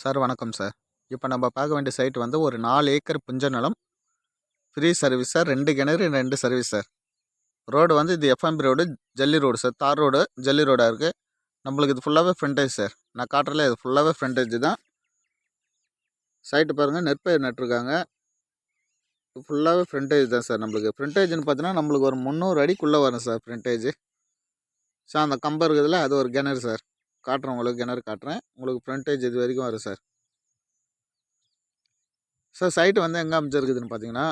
Sir வணக்கம் sir. இப்போ நம்ம பார்க்க வேண்டிய சைட் வந்து ஒரு நாலு ஏக்கர் புஞ்ச நிலம். ஃப்ரீ சர்வீஸ் சார் ரெண்டு கிணறு ரெண்டு சர்வீஸ் சார். ரோடு வந்து இது எஃப்எம்பி ரோடு ஜல்லி ரோடு சார். தார் ரோடு ஜல்லி ரோடாக இருக்குது நம்மளுக்கு இது ஃபுல்லாகவே ஃப்ரண்டேஜ் சார். நான் காட்டுறல இது ஃபுல்லாகவே ஃப்ரண்டேஜ் தான். சைட்டு பாருங்கள் நெற்பயிர் நட்டிருக்காங்க. ஃபுல்லாகவே ஃப்ரண்டேஜ் தான் சார் நம்மளுக்கு. ஃப்ரண்டேஜ்னு பார்த்தீங்கன்னா நம்மளுக்கு ஒரு முந்நூறு அடிக்குள்ளே வரும் சார் ஃப்ரண்டேஜ் சார் அந்த கம்பம் இருக்குதுல்ல அது ஒரு கிணறு சார். காட்டுறேன் உங்களுக்கு கிணறு காட்டுறேன். உங்களுக்கு ஃப்ரண்டேஜ் இது வரைக்கும் வரும் சார் சார் சைட்டு வந்து எங்கே அமைஞ்சிருக்குதுன்னு பார்த்தீங்கன்னா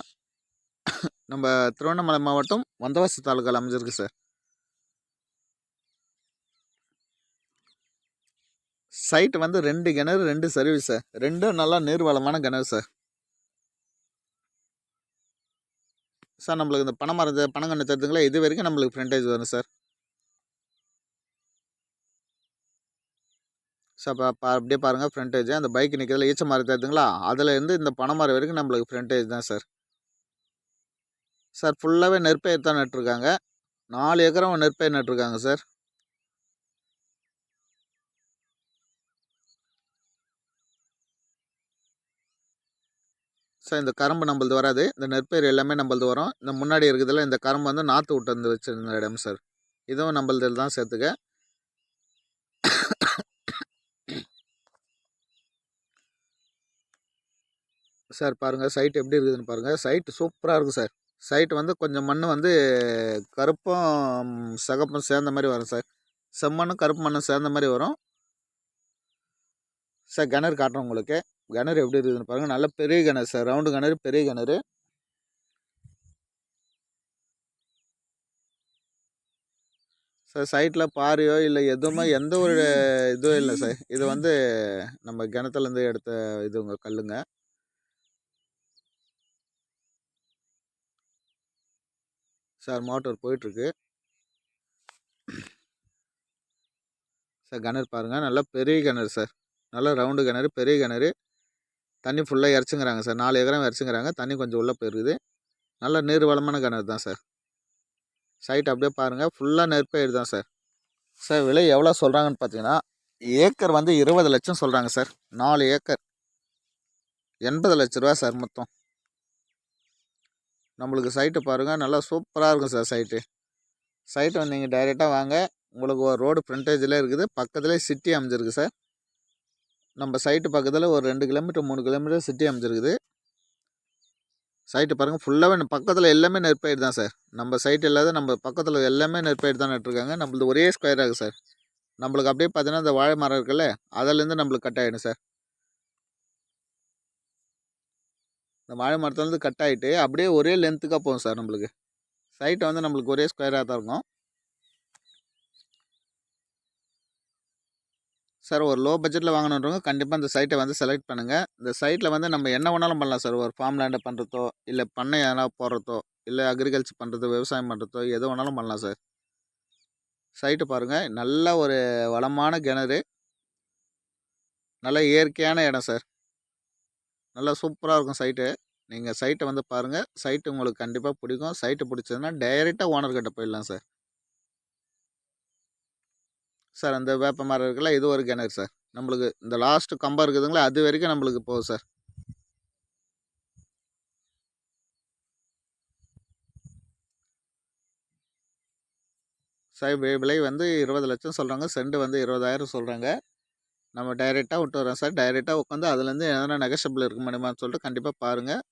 நம்ம திருவண்ணாமலை மாவட்டம் வந்தவாசி தாலுக்காவில் அமைஞ்சிருக்கு சார் சைட்டு வந்து ரெண்டு கிணறு ரெண்டு சர்வீஸ் சார் ரெண்டும் நல்லா நீர்வளமான கிணறு சார் சார் நம்மளுக்கு இந்த பனைமரம் பனங்கன்று தருதுங்களா இது வரைக்கும் நம்மளுக்கு ஃப்ரண்டேஜ் வரும் சார் ஸோ அப்போ அப்படியே பாருங்கள் ஃப்ரண்டேஜ் அந்த பைக் நிற்கிறதுல ஈச்ச மரம் தெரியுதுங்களா? அதுலேருந்து இந்த பணம் மாறி வரைக்கும் நம்மளுக்கு ஃப்ரண்டேஜ் தான் சார் சார் ஃபுல்லாகவே நெற்பயிர் தான் நட்டுருக்காங்க. நாலு ஏக்கரம் நெற்பயிர் நட்டுருக்காங்க சார் சார் இந்த கரும்பு நம்மளது வராது. இந்த நெற்பயிர் எல்லாமே நம்மளது வரும். இந்த முன்னாடி இருக்குதுல இந்த கரும்பு வந்து நாற்று விட்டு வந்து வச்சுருந்த இடம் சார் இதுவும் நம்மளதில் தான் சேர்த்துக்க. சார் பாருங்கள் சைட் எப்படி இருக்குதுன்னு பாருங்கள் சைட்டு சூப்பராக இருக்குது சார். சைட் வந்து கொஞ்சம் மண் வந்து கருப்பும் சகப்பும் சேர்ந்த மாதிரி வரும் சார். செம்மண்ணும் கருப்பு மண்ணும் சேர்ந்த மாதிரி வரும். சார் கிணறு காட்டுறோம் உங்களுக்கு. கிணறு எப்படி இருக்குதுன்னு பாருங்கள் நல்ல பெரிய கிணறு சார். ரவுண்டு கிணறு பெரிய கிணறு. சார் சைட்டில் பாறையோ இல்லை எதுவுமே எந்த ஒரு இதுவும் இல்லை சார். இது வந்து நம்ம கிணத்துலேருந்து எடுத்த இதுங்க கல்லுங்க. சார் மோட்டர் போயிட்டுருக்கு. சார் கிணறு பாருங்கள் நல்லா பெரிய கிணறு சார். நல்லா ரவுண்டு கிணறு பெரிய கிணறு. தண்ணி ஃபுல்லாக இறச்சுங்கிறாங்க சார். நாலு ஏக்கரம் இறச்சுங்கிறாங்க தண்ணி கொஞ்சம் உள்ளே போயிருக்குது. நல்ல நீர் வளமான கிணறு தான் சார். சைட் அப்படியே பாருங்கள் ஃபுல்லாக நெற்பயிர் தான் சார். சார் விலை எவ்வளோ சொல்கிறாங்கன்னு பார்த்தீங்கன்னா ஏக்கர் வந்து இருபது லட்சம் சொல்கிறாங்க சார். நாலு ஏக்கர். எண்பது லட்ச ரூபா சார் மொத்தம். நம்மளுக்கு சைட்டு பாருங்கள் நல்லா சூப்பராக இருக்கும் சார் சைட்டு சைட்டு வந்து நீங்கள் டைரெக்டாக வாங்க. உங்களுக்கு ஒரு ரோடு ஃப்ரண்டேஜில் இருக்குது. பக்கத்துலேயே சிட்டி அமைஞ்சிருக்கு சார் நம்ம சைட்டு பக்கத்தில் ஒரு ரெண்டு கிலோமீட்டர் மூணு கிலோமீட்டர் சிட்டி அமைஞ்சிருக்குது. சைட்டு பாருங்கள் ஃபுல்லாகவே பக்கத்தில் எல்லாமே நெற்பயிர் தான் சார் நம்ம சைட் இல்லாத நம்ம பக்கத்தில் எல்லாமே நெற்பயிர் தான் நட்டுருக்காங்க. நம்மளது ஒரே ஸ்கொயர் சார் நம்மளுக்கு அப்படியே பார்த்தீங்கன்னா இந்த வாழை மரம் இருக்குல்ல அதிலேருந்து நம்மளுக்கு கட் ஆகிடும் சார் இந்த வாழை மரத்துலேருந்து கட் ஆகிட்டு அப்படியே ஒரே லென்த்துக்காக போகும் சார் நம்மளுக்கு. சைட்டை வந்து நம்மளுக்கு ஒரே ஸ்கொயராக தான் இருக்கும். சார் ஒரு லோ பட்ஜெட்டில் வாங்கணுன்றவங்க கண்டிப்பாக இந்த சைட்டை வந்து செலக்ட் பண்ணுங்கள் இந்த சைட்டில் வந்து நம்ம என்ன வேணாலும் பண்ணலாம் சார் ஒரு ஃபார்ம் லேண்டை பண்ணுறதோ இல்லை பண்ணை எதனா போடுறதோ இல்லை அக்ரிகல்ச்சர் பண்ணுறதோ விவசாயம் பண்ணுறதோ எது வேணாலும் பண்ணலாம் சார் சைட்டு பாருங்கள் நல்ல ஒரு வளமான கிணறு. நல்ல இயற்கையான இடம் சார் நல்லா சூப்பராக இருக்கும் சைட்டு. நீங்கள் சைட்டை வந்து பாருங்கள் சைட்டு உங்களுக்கு கண்டிப்பாக பிடிக்கும். சைட்டு பிடிச்சதுன்னா டைரெக்டாக ஓனர்கிட்ட போயிடலாம் சார். சார் அந்த வேப்ப மரம் இருக்குல்ல இது ஒரு கிணறு சார். நம்மளுக்கு இந்த லாஸ்ட்டு கம்பம் இருக்குதுங்களா அது வரைக்கும் நம்மளுக்கு போகும் சார். சார் விலை வந்து இருபது லட்சம் சொல்கிறாங்க செண்டு வந்து இருபதாயிரம் சொல்கிறாங்க நம்ம டைரெக்டாக விட்டு வரோம் சார். டைரெக்டாக உட்காந்து அதுலேருந்து எதனா நெகஷபிள் இருக்க முடியுமான்னு சொல்லிட்டு கண்டிப்பாக பாருங்கள்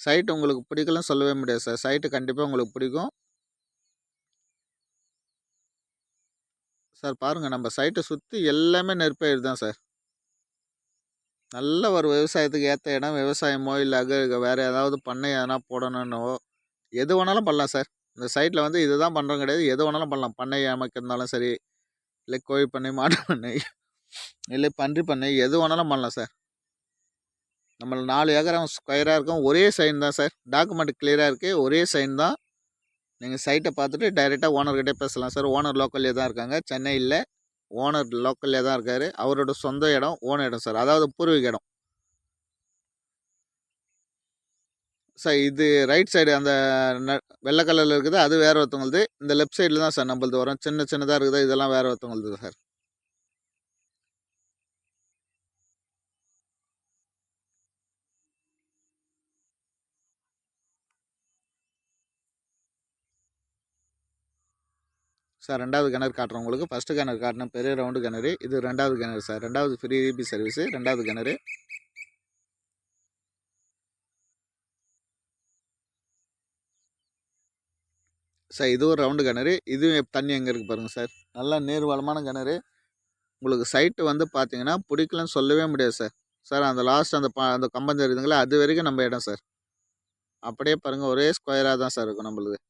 சைட்டு உங்களுக்கு பிடிக்கலன்னு சொல்லவே முடியாது சார். சைட்டு கண்டிப்பாக உங்களுக்கு பிடிக்கும். சார் பாருங்கள் நம்ம சைட்டை சுற்றி எல்லாமே நெற்பயிர் தான் சார். நல்ல ஒரு விவசாயத்துக்கு ஏற்ற இடம் விவசாயமோ இல்லை அக வேறு ஏதாவது பண்ணை எதனா போடணுன்னோ எது வேணாலும் பண்ணலாம் சார். இந்த சைட்டில் வந்து இதுதான் பண்ணுறோம் கிடையாது. எது வேணாலும் பண்ணலாம். பண்ணை அமைக்கிறதுனாலும் சரி இல்லை கோழி பண்ணை மாட்டு பண்ணை இல்லை பன்றி பண்ணை. எது வேணாலும் பண்ணலாம் சார் நம்மள நாலு ஏக்கரம் ஸ்கொயராக இருக்கும். ஒரே சைன் தான் சார் டாக்குமெண்ட் கிளியராக இருக்குது ஒரே சைன் தான். நீங்கள் சைட்டை பார்த்துட்டு டைரெக்டாக ஓனர்கிட்டே பேசலாம் சார் ஓனர் லோக்கல்லே தான் இருக்காங்க. சென்னையில் ஓனர் லோக்கல்லே தான் இருக்கார். அவரோட சொந்த இடம் ஓனர் இடம் சார் அதாவது பூர்வீக இடம். சார் இது ரைட் சைடு அந்த வெள்ளை கலரில் இருக்குது. அது வேறு ஒருத்தவங்களுது. இந்த லெஃப்ட் சைடில் தான் சார் நம்மளது வரும். சின்ன சின்னதாக இருக்குது? இதெல்லாம் வேறு ஒருத்தவங்களுது சார் சார் ரெண்டாவது கிணறு காட்டுறேன் உங்களுக்கு. ஃபஸ்ட்டு கிணறு காட்டின பெரிய ரவுண்டு கிணறு. இது ரெண்டாவது கிணறு சார். ரெண்டாவது ஃப்ரீ இபி சர்வீஸு ரெண்டாவது கிணறு. சார் இது ஒரு ரவுண்டு கிணறு. இதுவும் தண்ணி எங்கே இருக்குது பாருங்கள் சார். நல்லா நீர்வளமான கிணறு. உங்களுக்கு சைட்டு வந்து பார்த்தீங்கன்னா பிடிக்கலன்னு சொல்லவே முடியாது சார். சார் அந்த லாஸ்ட் அந்த பா அந்த கம்பம் தெரியுதுங்களா? அது வரைக்கும் நம்ம இடம் சார். அப்படியே பாருங்கள் ஒரே ஸ்கொயராக தான் சார் இருக்கும் நம்மளுக்கு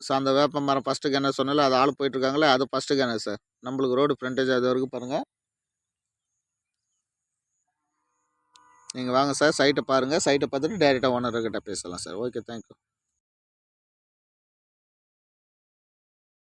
ஸோ அந்த வேப்ப மரம் ஃபஸ்ட்டு கிணறு சொன்னால அது ஆள் போயிட்டுருக்காங்களே அது ஃபஸ்ட்டு கிணறு சார் நம்மளுக்கு ரோடு ஃப்ரண்டேஜ் அது வரைக்கும் பாருங்கள் நீங்கள் வாங்க சார் சைட்டை பாருங்கள் சைட்டை பார்த்துட்டு டேரெக்டாக ஓனர்கிட்ட பேசலாம் சார் ஓகே தேங்க்யூ